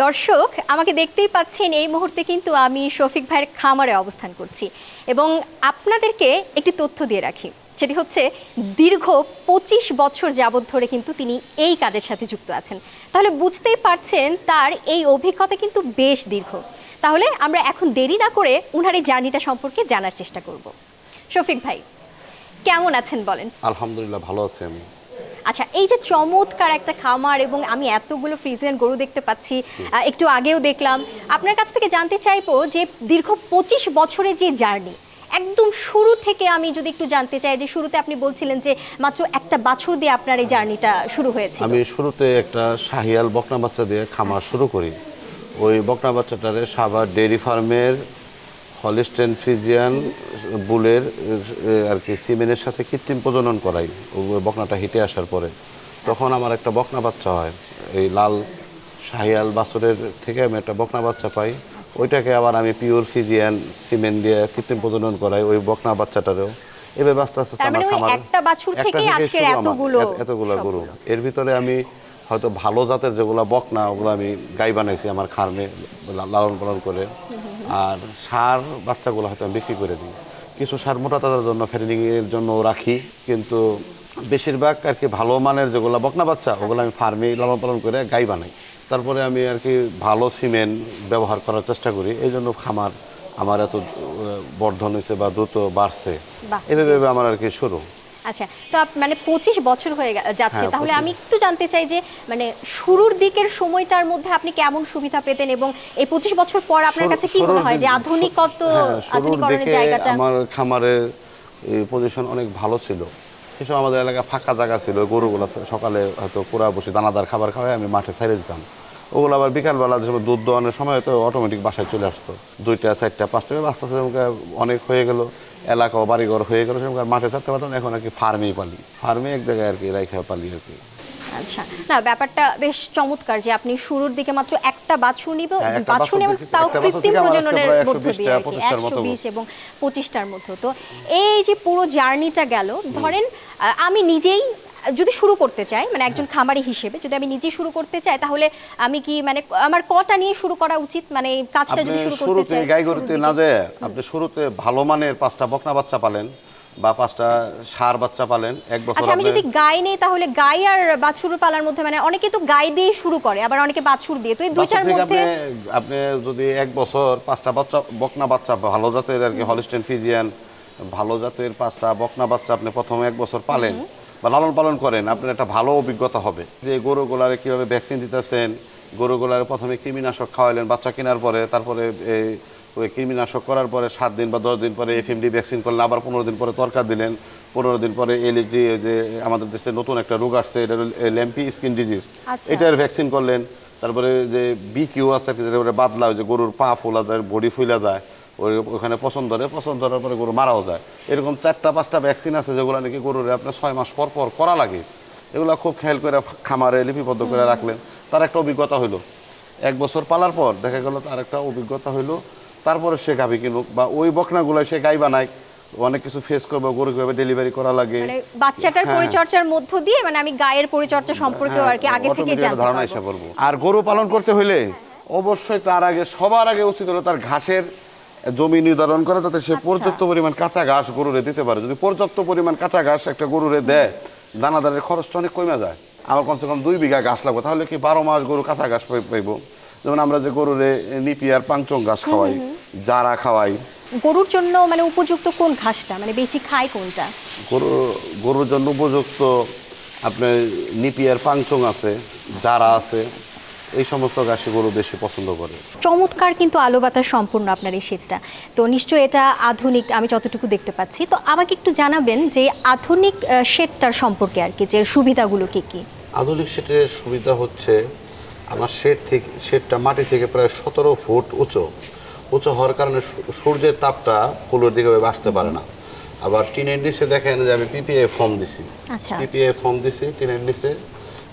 দর্শক, আমাকে দেখতেই পাচ্ছেন এই মুহূর্তে কিন্তু আমি শফিক ভাইয়ের খামারে অবস্থান করছি এবং আপনাদেরকে একটি তথ্য দিয়ে রাখি। সেটি হচ্ছে, দীর্ঘ পঁচিশ বছর যাবৎ ধরে কিন্তু তিনি এই কাজের সাথে যুক্ত আছেন। তাহলে বুঝতেই পারছেন তার এই অভিজ্ঞতা কিন্তু বেশ দীর্ঘ। তাহলে আমরা এখন দেরি না করে উনার এই জার্নিটা সম্পর্কে জানার চেষ্টা করব। শফিক ভাই, কেমন আছেন বলেন? আলহামদুলিল্লাহ, ভালো আছি আমি। আচ্ছা এই যে চমৎকার একটা খামার এবং আমি এতগুলো ফ্রিজিয়ান গরু দেখতে পাচ্ছি একটু আগেও দেখলাম। আপনার কাছ থেকে জানতে চাইব যে দীর্ঘ পঁচিশ বছরের যে জার্নি একদম শুরু থেকে আমি যদি একটু জানতে চাই যে শুরুতে আপনি বলছিলেন যে মাত্র একটা বাছুর দিয়ে আপনার এই জার্নিটা শুরু হয়েছে আমি শুরুতে একটা শাহিয়াল বকনা বাচ্চা দিয়ে খামার শুরু করি। ওই বকনা বাচ্চাটারে সাভার ডেয়ারি ফার্মের হলিস্টেন ফিজিয়ান বুলের আর কি সিমেনের সাথে কৃত্রিম প্রজনন করাই। ওই বকনাটা হিটে আসার পরে। তখন আমার একটা বকনা বাচ্চা হয়। এই লাল শাহিয়াল বাছরের থেকে আমি একটা বকনা বাচ্চা পাই। ওইটাকে আবার আমি পিওর ফিজিয়ান সিমেন্ট দিয়ে কৃত্রিম প্রজনন করাই ওই বকনা বাচ্চাটারও। এভাবে আস্তে আস্তে মানে আমার খামার একটা বাছুর আজকের এতগুলো গরু। এর ভিতরে আমি হয়তো ভালো জাতের যেগুলো বকনা ওগুলো আমি গাই বানাইছি আমার খার্মে লালন পালন করে। আর সার বাচ্চাগুলো হয়তো আমি বিক্রি করে দিই। কিছু সার মোটা তাদের জন্য ফ্যাটেনিং এর জন্য রাখি কিন্তু বেশিরভাগ আর কি ভালো মানের যেগুলো বকনা বাচ্চা ওগুলো আমি ফার্মে লালন পালন করে গাই বানাই। তারপরে আমি আর কি ভালো সিমেন্ট ব্যবহার করার চেষ্টা করি। এই জন্য খামার আমার এত বর্ধন হয়েছে বা দ্রুত বাড়ছে। এভাবে আমার আর কি শুরু। আচ্ছা তো মানে পঁচিশ বছর হয়ে যাচ্ছে। হ্যাঁ, তাহলে আমি একটু জানতে চাই যে মানে শুরুর দিকের সময়টার মধ্যে আপনি কেমন সুবিধা পেতেন এবং এই পঁচিশ বছর পর আপনার কাছে কি মনে হয় যে আধুনিকত হ্যাঁ, আধুনিকরণের জায়গাটা? আমার খামারের পজিশন অনেক ভালো ছিল। সেসব আমাদের এলাকা ফাঁকা জায়গা ছিল গরুগুলো সকালে হয়তো পুরা বসে দানাদার খাবার খাওয়াই আমি মাঠে ছেড়ে দিতাম। ওগুলো আবার বিকালবেলা যে সময় দুধ দোয়ানোর সময় তো অটোমেটিক বাসায় চলে আসতো। দুইটা চারটা পাঁচটা আস্তে আস্তে অনেক হয়ে গেল। এলাকা বাড়িঘর হয়ে গেল সেরকম মাঠে থাকতে পারতাম এখন আর কি ফার্মেই পালি। ফার্মে এক জায়গায় আর কি রাইখা পালি আর কি আচ্ছা না ব্যাপারটা বেশ চমৎকার যে আপনি শুরুর দিকে মাত্র একটা বাছুর নিব হ্যাঁ, বাছুর তাও কৃত্রিম প্রজননের মধ্য দিয়ে আর কি 25 টার মতো। একশো বিশ এবং পঁচিশটার মধ্যে। তো এই যে পুরো জার্নিটা গেল ধরেন আমি নিজেই যদি শুরু করতে চাই মানে একজন খামারি হিসেবে যদি আমি নিজে শুরু করতে চাই তাহলে আমি কি মানে আমার কটা নিয়ে শুরু করা উচিত? মানে এই কাজটা যদি শুরু করতে চাই গাই গরুতে না যায় আপনি শুরুতে ভালো মানের পাঁচটা বকনা বাচ্চা পালেন বা পাঁচটা সার বাচ্চা পালেন এক বছর আচ্ছা আমি যদি গাই নেই তাহলে গাই আর বাছুর পালার মধ্যে মানে অনেকে তো গাই দিয়ে শুরু করে আবার অনেকে বাছুর দিয়ে। তো এই দুইটার মধ্যে আপনি আপনি যদি এক বছর পাঁচটা বাচ্চা বকনা বাচ্চা ভালো জাতের আর কি হলিস্টেন ফিজিয়ান ভালো জাতের পাঁচটা বকনা বাচ্চা আপনি প্রথমে এক বছর পালেন। বা লালন পালন করেন আপনার একটা ভালো অভিজ্ঞতা হবে যে গরু গরুগুলারে কীভাবে ভ্যাকসিন দিতেছেন গরু গরুগুলারে প্রথমে কৃমিনাশক খাওয়াইলেন বাচ্চা কেনার পরে তারপরে এই ওই কৃমিনাশক করার পরে সাত দিন বা দশ দিন পরে এফএমডি ভ্যাকসিন করলেন আবার পনেরো দিন পরে তরকার দিলেন পনেরো দিন পরে এলএসডি যে আমাদের দেশে নতুন একটা রোগ আসছে এটা ল্যাম্পি স্কিন ডিজিজ আচ্ছা। এটার ভ্যাকসিন করলেন তারপরে যে বি কিউ আছে যেটা বাদলা যে গরুর পা ফোলা যায় বডি ফুলা যায় ওই ওখানে পছন্দ ধরে পছন্দ ধরার পরে গরু মারাও যায়। এরকম চারটা পাঁচটা ভ্যাকসিন আছে যেগুলো নাকি গরুর আপনার ছয় মাস পর পর করা লাগে। এগুলো খুব খেয়াল করে খামারে লিপিবদ্ধ করে রাখলেন। তার একটা অভিজ্ঞতা হইল। এক বছর পালার পর দেখা গেল তার একটা অভিজ্ঞতা হইল। তারপরে সে গাভি কিনুক বা ওই বকনাগুলো সে গাই বানায়। অনেক কিছু ফেস করবে গরু কীভাবে ডেলিভারি করা লাগে। মানে বাচ্চাটার হ্যাঁ। পরিচর্যার মধ্য দিয়ে মানে আমি গায়ের পরিচর্যা সম্পর্কে আর কি আগে থেকে জানতে ধারণা এসে পড়ব। আর গরু পালন করতে হইলে অবশ্যই তার আগে সবার আগে উচিত হলো তার ঘাসের জমি নির্ধারণ করা যাতে সে আচ্ছা। পর্যাপ্ত পরিমাণ কাঁচা ঘাস গরুরে দিতে পারে। যদি পর্যাপ্ত পরিমাণ কাঁচা ঘাস একটা গরুরে দেয় দানাদারের খরচটা অনেক কমে যায়। আমার কমসে কম দুই বিঘা ঘাস লাগবে তাহলে কি বারো মাস গরু কাঁচা ঘাস পাই- পাইব? যেমন আমরা যে গরুরে নিপিয়ার পাংচং ঘাস খাওয়াই জারা খাওয়াই। গরুর জন্য মানে উপযুক্ত কোন ঘাসটা? মানে বেশি খায় কোনটা? গরু গরুর জন্য উপযুক্ত আপনার নিপিয়ার পাংচং আছে জারা আছে। এই সমস্ত গরু বেশি পছন্দ করে। চমৎকার কিন্তু আলো বাতাস সম্পূর্ণ আপনার এই শেডটা। তো নিশ্চয়ই এটা আধুনিক আমি যতটুকু দেখতে পাচ্ছি। তো আমাকে একটু জানাবেন যে আধুনিক শেডটার সম্পর্কে আর কি যে সুবিধাগুলো কি কি? আধুনিক সেটের সুবিধা হচ্ছে আমার শেড থেকে শেডটা মাটি থেকে প্রায় সতেরো ফুট উঁচু। উঁচু হওয়ার কারণে সূর্যের তাপটা ফুলের দিকে আসতে পারে না। আবার টিনের নিচে দেখেন যে আমি পিপিআই ফর্ম দিছি। আচ্ছা। পিপিআই ফর্ম দিছি টিনের নিচে।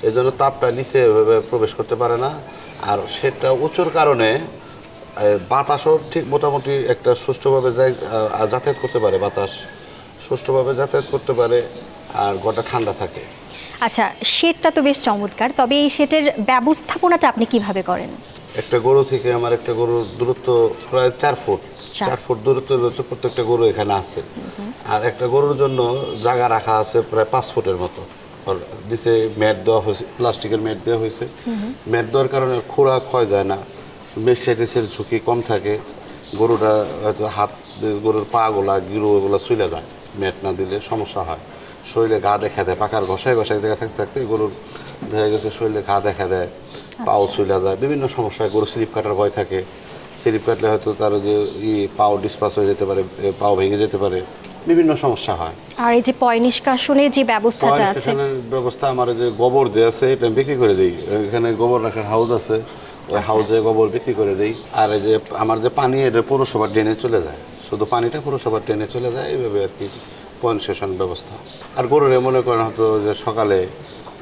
এই জন্য তাপটা নিচে প্রবেশ করতে পারে না। আর শেডটা উঁচুর কারণে বাতাসও ঠিক মোটামুটি একটা সুষ্ঠুভাবে যাতায়াত করতে পারে বাতাস। সুষ্ঠুভাবে যাতায়াত করতে পারে আর গোটা ঠান্ডা থাকে। আচ্ছা শেডটা তো বেশ চমৎকার। তবে এই শেডের ব্যবস্থাপনাটা আপনি কীভাবে করেন? একটা গরু থেকে আমার একটা গরুর দূরত্ব প্রায় চার ফুট। চার। ফুট দূরত্ব দূরত্ব প্রত্যেকটা গরু এখানে আছে। আর একটা গরুর জন্য জায়গা রাখা আছে প্রায় পাঁচ ফুটের মতো। নিচে ম্যাট দেওয়া হয়েছে প্লাস্টিকের ম্যাট দেওয়া হয়েছে। ম্যাট দেওয়ার কারণে খোরা ক্ষয় যায় না মেস্টাইটিসের ঝুঁকি কম থাকে গরুটা হয়তো হাত গরুর পা গোলা গিরু এগুলো চলে যায় ম্যাট না দিলে সমস্যা হয়। শরীরে গা দেখা দেয় পাকার ঘষায় ঘষায় দেখা থাকতে থাকতে গরুর দেখা গেছে শরীরে ঘা দেখা দেয় পাও চলে যায় বিভিন্ন সমস্যায় গরু স্লিপ কাটার ভয় থাকে। স্লিপ কাটলে হয়তো তার যে ই পাও ডিসপাস হয়ে যেতে পারে পাও ভেঙে যেতে পারে। বিভিন্ন সমস্যা হয়। আর এই যে পয় নিষ্কাশনের যে ব্যবস্থাটা আছে। ব্যবস্থা আমার যে গোবর যে আছে এটা বিক্রি করে দিই। এখানে গোবর রাখার হাউস আছে ওই হাউসে গোবর বিক্রি করে দিই। আর এই যে আমার যে পানি এটা পৌরসভার ড্রেনে চলে যায়। শুধু পানিটা পৌরসভার ড্রেনে চলে যায় এইভাবে আর কি পয়েন্ট স্টেশন ব্যবস্থা। আর গরুরে মনে করেন হয়তো যে সকালে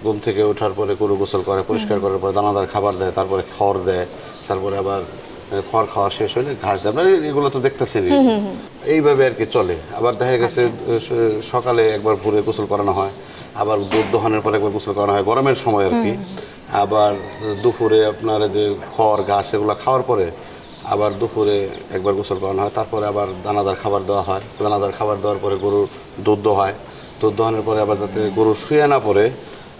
ঘুম থেকে ওঠার পরে গরু গোসল করে পরিষ্কার করার পরে দানাদার খাবার দেয় তারপরে খড় দেয় তারপরে আবার খড় খাওয়া শেষ হলে ঘাস দেয় আপনারা এগুলো তো দেখতেছেন। এইভাবে আর কি চলে। আবার দেখা গেছে সকালে একবার ভোরে গোসল করানো হয় আবার দুধ দোহানোর পরে একবার গোসল করানো হয় গরমের সময় আর কি। আবার দুপুরে আপনার যে খড় ঘাস এগুলো খাওয়ার পরে আবার দুপুরে একবার গোসল করানো হয় তারপরে আবার দানাদার খাবার দেওয়া হয়। দানাদার খাবার দেওয়ার পরে গরুর দুধ দোহায় দুধ দোহানোর পরে আবার যাতে গরু শুয়ে না পড়ে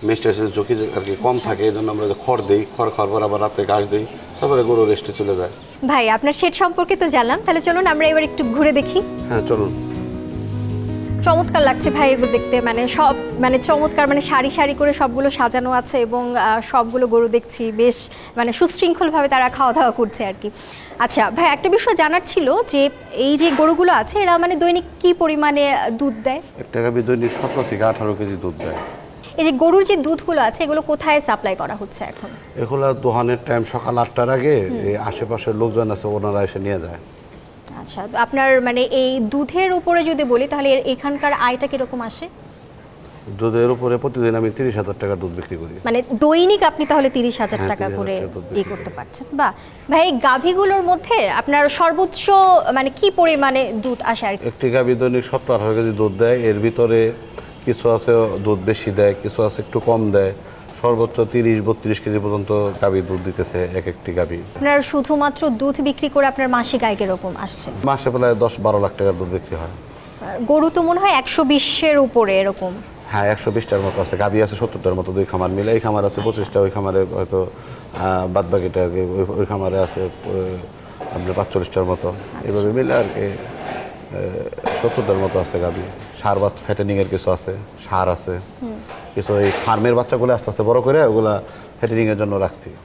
মেস্টাইসিস ঝুঁকি আর কি কম থাকে এই জন্য আমরা যে খড় দিই খড় খাওয়ার পর আবার রাতে ঘাস দিই। তারপরে গরু রেস্টে চলে যায়। ভাই আপনার শেড সম্পর্কে তো জানলাম। তাহলে চলুন আমরা এবার একটু ঘুরে দেখি। হ্যাঁ চলুন। চমৎকার লাগছে ভাই এগুলো দেখতে। মানে সব মানে চমৎকার মানে সারি সারি করে সবগুলো সাজানো আছে এবং সবগুলো গরু দেখছি। বেশ মানে সুশৃঙ্খলভাবে তারা খাওয়া দাওয়া করছে আর কি। আচ্ছা ভাই একটা বিষয় জানার ছিল যে এই যে গরুগুলো আছে এরা মানে দৈনিক কি পরিমাণে দুধ দেয়? একটা গাভি দৈনিক সতেরো থেকে আঠারো কেজি দুধ দেয়। এই যে গরুর যে দুধগুলো আছে এগুলো কোথায় সাপ্লাই করা হচ্ছে এখন? এগুলো দোহানের টাইম সকাল আটটার আগে এই আশেপাশের লোকজন আছে ওনারা এসে নিয়ে যায়। আচ্ছা আপনার মানে এই দুধের উপরে যদি বলি তাহলে এখানকার আয়টা কীরকম আসে? দুধের উপরে প্রতিদিন আমি তিরিশ হাজার টাকার দুধ বিক্রি করি। মানে দৈনিক আপনি তাহলে তিরিশ হাজার হ্যাঁ, টাকা 30,000 করে টাকা ই করতে পারছেন। বা ভাই এই গাভীগুলোর মধ্যে আপনার সর্বোচ্চ মানে কি পরিমাণে দুধ আসে আর একটি গাভি দৈনিক সত্তর আঠারো কেজি দুধ দেয় এর ভিতরে কিছু আছে দুধ বেশি দেয় কিছু আছে একটু কম দেয়। সর্বোচ্চ তিরিশ বত্রিশ কেজি পর্যন্ত গাভি দুধ দিতেছে এক একটি গাভি। আপনার শুধুমাত্র দুধ বিক্রি করে আপনার মাসিক আয় কীরকম আসছে? মাসে প্রায় দশ বারো লাখ টাকার দুধ বিক্রি হয়। গরু তো মনে হয় একশো বিশের উপরে এরকম। হ্যাঁ একশো বিশটার মতো আছে। গাভি আছে সত্তরটার মতো দুই খামার মিলে। এই খামার আছে পঁচিশটা ওই খামারে হয়তো বাদ বাকিটা আর কি ওই- ওই খামারে আছে আপনার পাঁচচল্লিশটার মতো। এভাবে মিলে আর কি। সত্তরটার মতো আছে গাবি। সার বা ফ্যাটেনিংয়ের কিছু আছে সার আছে। কিছু এই ফার্মের বাচ্চাগুলো আস্তে আস্তে বড় করে ওগুলা ফ্যাটেনিংয়ের জন্য রাখছি।